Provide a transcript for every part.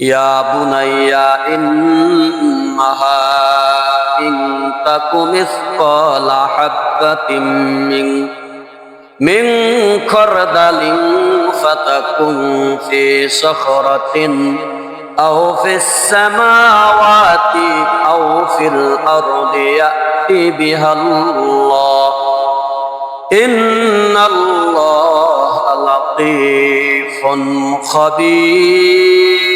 يا بني إنها إن تك مثقال حبة من من خردل فتكن في صخرة أو في السماوات أو في الأرض يأتي بها الله. إن الله لطيف خبير.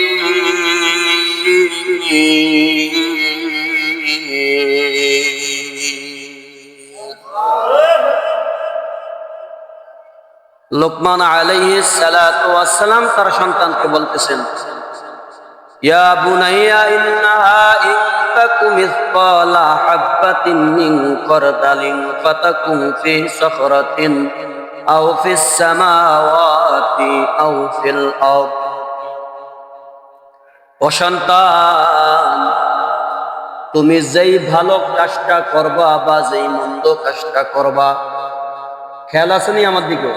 লোকমান আলাইহি সালাম তার সন্তানকে বলতেছেন, ইয়া বুনাইয়া মিসকালা মিন কারদালিন ফাতাকুন ফি সাখরাতিন আও ফিস সামাওয়াতি আও ফিল আরদ। ও সন্তান, তুমি যেই ভালো কাজটা করবা বা যেই মন্দ কাজটা করবা, খেয়াল আসেনি আমার দিকে?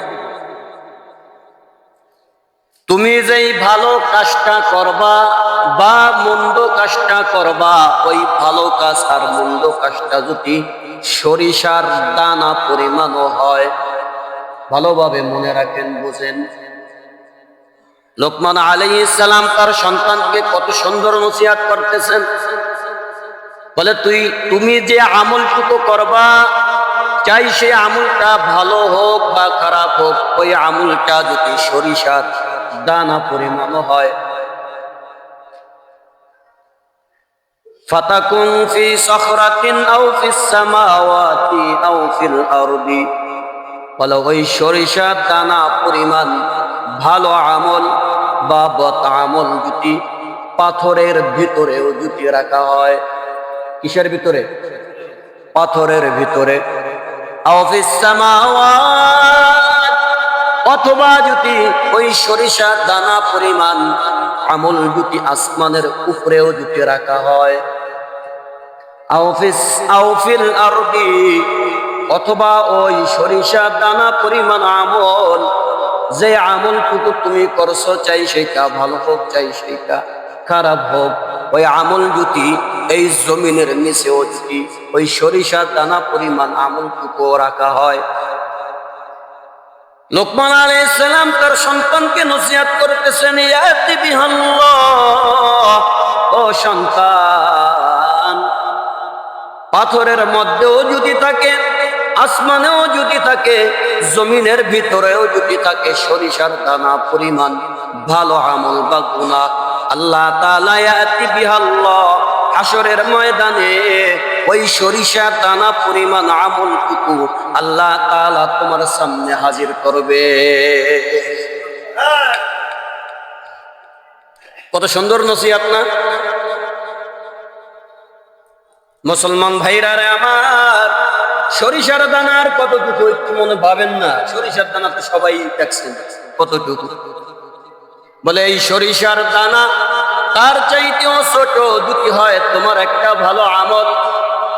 তুমি যেই ভালো কাজটা করবা বা মন্দ কাজটা করবা, ওই ভালো কাজ আর মন্দ কাজটা যদি সরিষার দানা পরিমাণও হয়, ভালোভাবে মনে রাখেন, বুঝেন। লোকমান আলী ইসালাম তার সন্তানকে কত সুন্দর নসিহাত করতেছেন। বলে, তুই, তুমি যে আমলটুকু করবা, চাই সে আমলটা ভালো হোক বা খারাপ হোক, ওই আমলটা যদি সরিষার দানা পরিমাণ হয়। ফাতাকুন ফি সখরাতিন আও ওই সরিষার দানা পরিমাণ ভালো আমল বা বত আমল যদি পাথরের ভিতরেও যদি রাখা হয়। কিসের ভিতরে? পাথরের ভিতরে। অথবা যদি ওই সরিষার দানা পরিমাণ আমল যদি আসমানের উপরেও যদি রাখা হয়। আউফিল অথবা ওই সরিষার দানা পরিমাণ আমল যে আমলটুকু তুমি করছ, চাই সেটা ভালো হোক, চাই সেটা খারাপ হোক, ওই আমল যদি এই জমিনের নিচেও যদি ওই সরিষার দানা পরিমাণ আমলটুকু রাখা হয়। লোকমান আলাইসালাম তার সন্তানকে নসিহাত করতেছেন ও সন্তান, পাথরের মধ্যেও যদি থাকে আসমানেও যদি থাকে, জমিনের ভিতরেও যদি থাকে সরিষার দানা পরিমাণ, ভালো আমল বা গুণা আল্লাহ বিহাল্লাহ হাসরের ময়দানে ওই সরিষার দানা পরিমাণ আমলটুকু আল্লাহ তালা তোমার সামনে হাজির করবে। কত সুন্দর নসিহাত না? মুসলমান ভাইরা আমার সরিষার দানার কতটুকু একটু মনে ভাবেন না? সরিষার দানা তো সবাই দেখছেন। কতটুকু? বলে, এই সরিষার দানা তার চাইতেও ছোট, যদি হয় তোমার একটা ভালো আমল।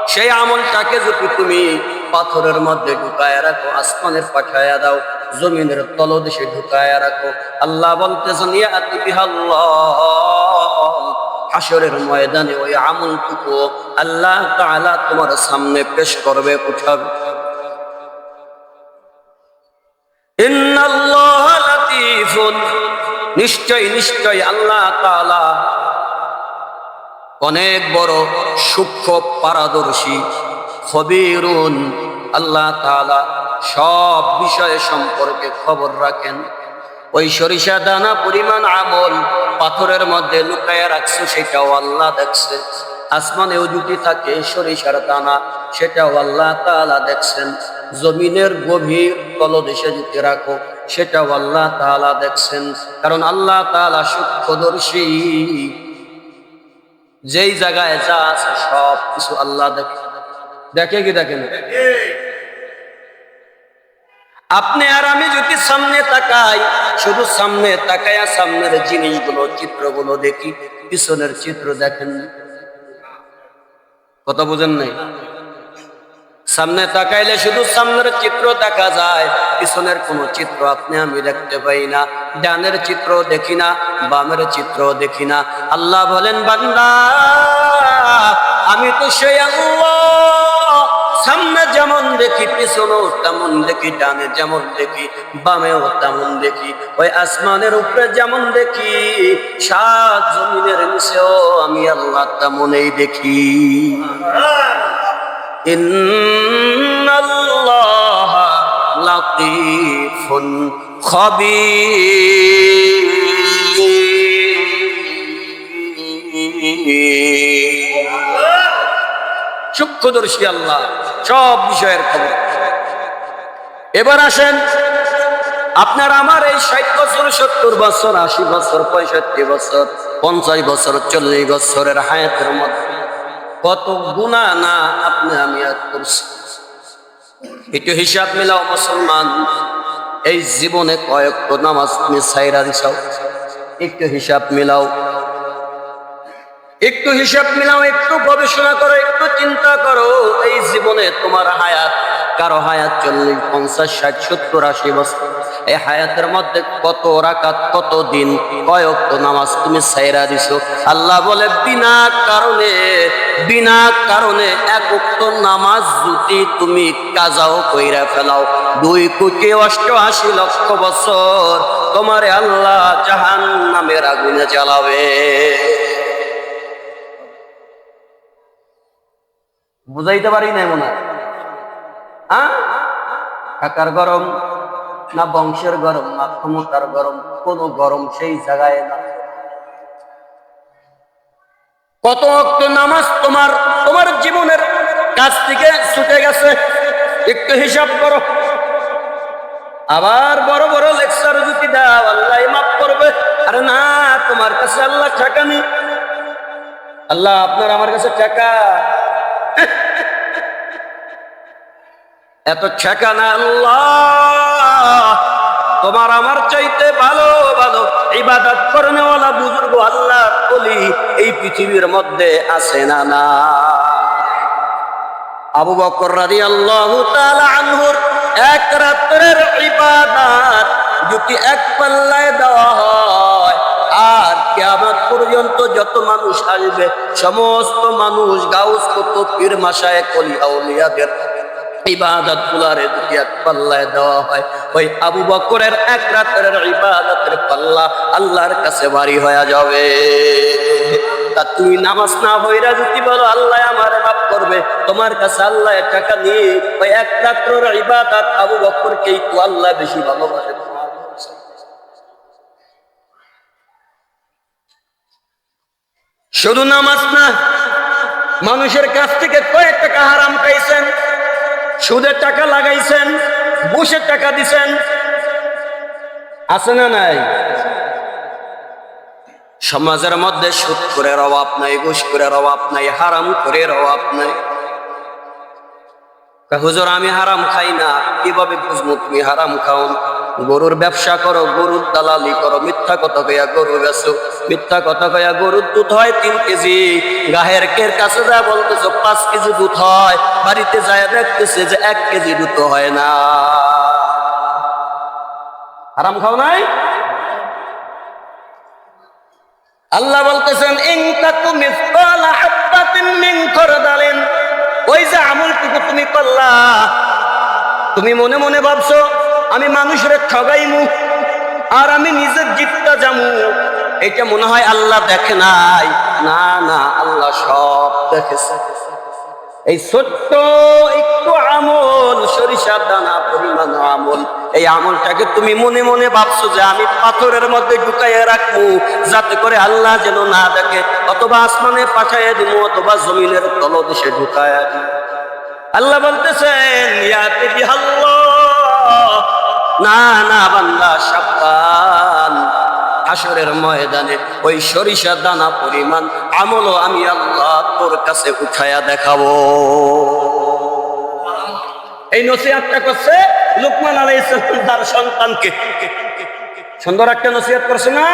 সেই আমলটাকে যদি তুমি পাথরের মধ্যে ঢুকায় রাখো, আসমানের পাঠায়া দাও, জমিনের তলদেশে ঢুকায়া রাখো। আল্লাহ বলতেছেন ইয়াতি বিহাল্লাহ হাসরের ময়দানে ওই আমলটুকু আল্লাহ তাআলা তোমার সামনে পেশ করবে, উঠাবে। নিশ্চয় নিশ্চয় আল্লাহ অনেক বড় সূক্ষ্ম পারদর্শী, খবিরুন। আল্লাহ সব বিষয়ে সম্পর্কে খবর রাখেন। ওই সরিষা দানা পরিমাণ আমল পাথরের মধ্যে লুকাইয়া রাখছে, সেটাও আল্লাহ দেখছে। আসমানেও যদি থাকে সরিষার দানা, সেটাও আল্লাহ তালা দেখছেন। জমিনের গভীর তলদেশে যদি রাখো, সেটাও আল্লাহ তাআলা দেখছেন। কারণ আল্লাহ তাআলা সূক্ষ্মদর্শী। যেই জায়গায় যা আছে সব কিছু আল্লাহ দেখে। দেখে কি দেখে না? আপনি আর আমি যদি সামনে তাকাই, শুধু সামনে তাকায়া সামনের জিনিসগুলো, চিত্রগুলো দেখি, পিছনের চিত্র দেখেন কথা বুঝেন নাই? সামনে তাকাইলে শুধু সামনের চিত্র দেখা যায়, পিছনের কোনো চিত্র আপনি আমি দেখতে পাই না, ডানের চিত্র দেখি না, বামের চিত্র দেখি না। আল্লাহ বলেন, বান্দা, আমি তো সেই আল্লাহ। সামনে যেমন দেখি, পিছনেও তেমন দেখি, ডানে যেমন দেখি, বামেও তেমন দেখি। ওই আসমানের উপরে যেমন দেখি, সাত জমিনের নিচেও আমি আল্লাহ তেমনই দেখি। ইন্নাল্লাহ সূক্ষ্মদর্শী আল্লাহ। সব বিষয়ের খবর। এবার আসেন, আপনার আমার এই ষাট বছর, সত্তর বছর, আশি বছর, পঁয়ষট্টি বছর, পঞ্চাশ বছর, চল্লিশ বছরের হায়াতের মধ্যে কত গুণা না আপনি আমি আর করছি। একটু হিসাব মিলাও মুসলমান, এই জীবনে কয়েক নামাজ তুমি সাইরা দিছাও। একটু হিসাব মিলাও। একটু হিসাব মিলাও, একটু গবেষণা করো, একটু চিন্তা করো। এই জীবনে তোমার হায়াত, কারও হায়াত চল্লিশ, পঞ্চাশ, ষাট, সত্তর, আশি বছর। এই হায়াতের মধ্যে কত রাকাত, কত দিন কয়েক নামাজ তুমি সাইরা দিছো। আল্লাহ বলে, বিনা কারণে বিনা কারণে এক উক্ত নামাজ যদি তুমি কাজাও, কইরা ফেলাও। দুই কোটি অষ্টআশি লক্ষ বছর তোমারে আল্লাহ জাহান নামের আগুনে জ্বালাবে। বুঝাইতে পারি নাই মনে টাকার গরম না বংশের গরম না ক্ষমতার গরম, কোন গরম সেই জায়গায় না। কত অক্ট নামাজ তোমার তোমার জীবনের কাছ থেকে ছুটে গেছে, একটু হিসাব করো। আবার বড় বড় লেকচার যদি দাও, আল্লাহ মাফ করবে। আরে না, তোমার কাছে আল্লাহ টাকা নেই আল্লাহ আপনার আমার কাছে টাকা এত ঠেকানা আল্লাহ। তোমার আমার চাইতে ভালো ভালো ইবাদত করনেওয়ালা বুজুর্গ আল্লাহ বলি এই পৃথিবীর মধ্যে আছে না না আবু বকর রাদিয়াল্লাহু তাআলা আনহুর এক রাত্রের ইবাদত যদি এক পাল্লায় দেওয়া হয় আর কিয়ামত পর্যন্ত যত মানুষ আসবে, সমস্ত মানুষ গাউস কত পীর মাসায় কলি আউলিয়াদের ইবাদত গুলারে এক পাল্লায় দেওয়া হয়। ওই আবু বকরের এক রাতের ইবাদতের পাল্লা আল্লাহর কাছে হয়ে যাবে। তা তুমি নামাজ না হইরা যদি বলো, আল্লাহ আমার মাফ করবে, তোমার কাছে আল্লাহ টাকা নিয়ে ওই এক রাত্রের ইবাদত আবু বকরকেই তো আল্লাহ বেশি ভালোবাসে। শুধু নামাজ না, মানুষের কাছ থেকে কয়েক টাকা হারাম খাইছেন, সুদের টাকা লাগাইছেন বুসের টাকা দিছেন। আছে না নাই? সমাজের মধ্যে সুদ করে অভাব নাই, ঘুষ করে অভাব নাই, হারাম করে অভাব নাই। হুজুর, আমি হারাম খাই না, কীভাবে বুঝব তুমি হারাম খাও গরুর ব্যবসা করো, গরুর দালালি করো, মিথ্যা কথা কইয়া গরু বেছো মিথ্যা কথা কইয়া গরুর দুধ হয় তিন কেজি। গাহের কের কাছে যা বলতেছো, পাঁচ কেজি দুধ হয়। বাড়িতে যায় দেখতেছে যে এক কেজি দুধ হয় না। হারাম খাও নাই? আল্লাহ বলতেছেন ইনকাতু মিসকালা হাব্বাতিন মিন খরদালিন। ওই যে আমলটুকু তুমি করলা, তুমি মনে মনে ভাবছ আমি মানুষের ঠগাইমু, আর আমি নিজের জিতটা জামু। এটা মনে হয় আল্লাহ দেখে নাই। না না, আল্লাহ সব দেখেছে। এই ছোট্ট একটু আমল সরিষার দানা, পরিমাণ আমল। এই আমলটাকে তুমি মনে মনে ভাবছ যে আমি পাথরের মধ্যে ঢুকাইয়া রাখব যাতে করে আল্লাহ যেন না দেখে। অথবা আসমানে পাঠাইয়া দিব অথবা জমিনের তলদেশে ঢুকাইয়া দিব আল্লাহ বলতেছেন ইয়াতে বিহাল্লাহ না না, বান্দা, সাবধান। হাসরের ময়দানে ওই সরিষা দানা পরিমাণ আমলও আমি আল্লাহ তোর কাছে উঠায়া দেখাবো। এই নসিহাতটা করছে লুকমান সালাম, তার সন্তানকে। সুন্দর একটা নসিহত করছে না?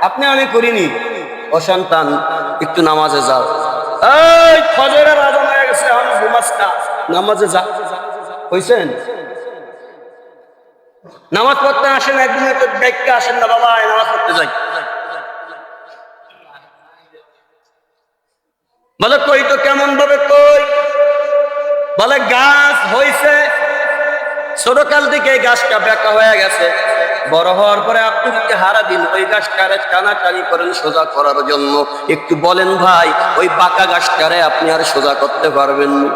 আপনি, আমি করিনি। ও সন্তান, একটু নামাজে যাও। এই, ফজরের আজান হয়ে গেছে ঘুমাস নামাজে যা। হইছেন? নামাজ পড়তে আসেন, একদিন একটা ব্যাগকে আসেন না, বাবা নামাজ পড়তে যাই। বলে, কই তো কেমন ভাবে কই? বলে, গাছ হইছে। ছোটকাল থেকে গাছটা বেঁকা হয়ে গেছে। বড় হওয়ার পরে আপনি যদি হারা দিন ওই গাছটারে টানাটানি করেন সোজা করার জন্য। একটু বলেন ভাই, ওই বাঁকা গাছটারে আপনি আর সোজা করতে পারবেন না।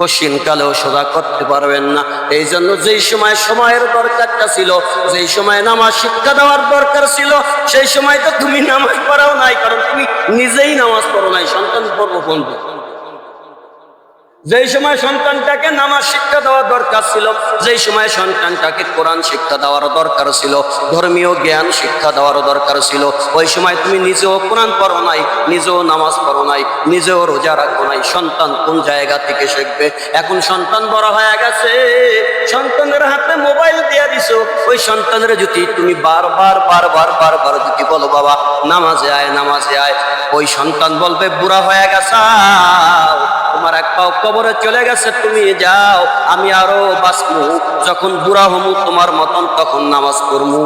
কশিন কালেও সোজা করতে পারবেন না এই জন্য যেই সময় সময়ের দরকারটা ছিল, যেই সময় নামাজ শিক্ষা দেওয়ার দরকার ছিল, সেই সময় তো তুমি নামাজ পড়াও নাই, কারণ তুমি নিজেই নামাজ পড়ো নাই, সন্তান কোন দিন? যেই সময় সন্তানটাকে নামাজ শিক্ষা দেওয়ার দরকার ছিল, যেই সময় সন্তানটাকে কোরআন শিক্ষা দেওয়ার দরকার ছিল, ধর্মীয় জ্ঞান শিক্ষা দেওয়ার দরকার ছিল, ওই সময় তুমি নিজেও কোরআন পড়ো নাই, নিজেও নামাজ পড়ো নাই, নিজেও রোজা রাখো নাই, সন্তান কোন জায়গা থেকে শিখবে? এখন সন্তান বড় হয়ে গেছে, সন্তানের হাতে মোবাইল দিয়ে দিছো, ওই সন্তানের যদি তুমি বারবার বারবার বারবার যদি বলো, বাবা, নামাজে আয় নামাজে আয়। ওই সন্তান বলবে, বুড়া হয়ে গেছে। তোমার এক পাও কবরে চলে গেছে, তুমি যাও, আমি আরও বাঁচবো। যখন বুড়া হমু তোমার মতন, তখন নামাজ পড়মু